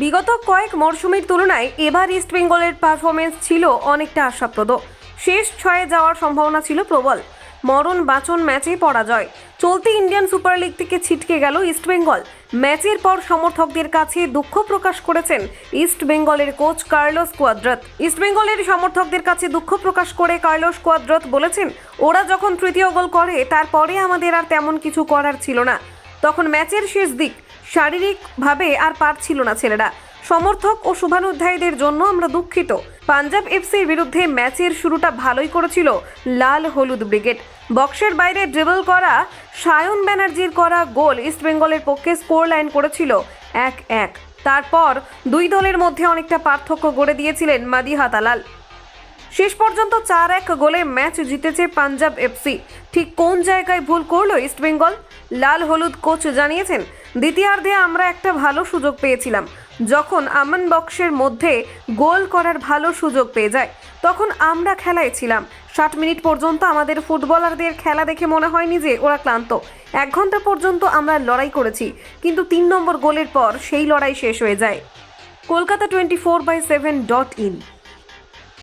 বিগত কয়েক মরশুমের তুলনায় এবার ইস্টবেঙ্গলের পারফরমেন্স ছিল অনেকটা আশাপ্রদ। শেষ ছয়ে যাওয়ার সম্ভাবনা ছিল প্রবল। মরণ বাঁচন ম্যাচে পরাজয়। চলতি ইন্ডিয়ান সুপার লিগ থেকে ছিটকে গেল ইস্টবেঙ্গল ম্যাচের পর সমর্থকদের কাছে দুঃখ প্রকাশ করেছেন ইস্ট বেঙ্গলের কোচ কার্লোস কোয়াদ্রাত ইস্টবেঙ্গলের সমর্থকদের কাছে দুঃখ প্রকাশ করে কার্লোস কোয়াদ্রাত বলেছেন, ওরা যখন তৃতীয় গোল করে, তারপরে আমাদের আর তেমন কিছু করার ছিল না। তখন ম্যাচের শেষ দিক শারীরিকভাবে আর পারছিল না ছেলেরা। সমর্থক ও শুভানুধ্যায়ীদের জন্য আমরা দুঃখিত। পাঞ্জাব এফসির বিরুদ্ধে ম্যাচের শুরুটা ভালোই করেছিল লাল হলুদ ব্রিগেড। বক্সের বাইরে ড্রিবল করা, সায়ন ব্যানার্জির করা গোল ইস্টবেঙ্গলের পক্ষে স্কোর লাইন করেছিল এক এক। তারপর দুই দলের মধ্যে অনেকটা পার্থক্য গড়ে দিয়েছিলেন মাদিহা তালাল শেষ পর্যন্ত চার এক গোলে ম্যাচ জিতেছে পাঞ্জাব এফসি। ঠিক কোন জায়গায় ভুল করল ইস্টবেঙ্গল লাল হলুদ কোচ জানিয়েছেন, দ্বিতীয়ার্ধে আমরা একটা ভালো সুযোগ পেয়েছিলাম। যখন আমন বক্সের মধ্যে গোল করার ভালো সুযোগ পেয়ে যায়, তখন আমরা খেলায় ছিলাম। ষাট মিনিট পর্যন্ত আমাদের ফুটবলারদের খেলা দেখে মনে হয়নি যে ওরা ক্লান্ত। এক ঘণ্টা পর্যন্ত আমরা লড়াই করেছি, কিন্তু তিন নম্বর গোলের পর সেই লড়াই শেষ হয়ে যায়। Kolkata twenty four by seven dot in.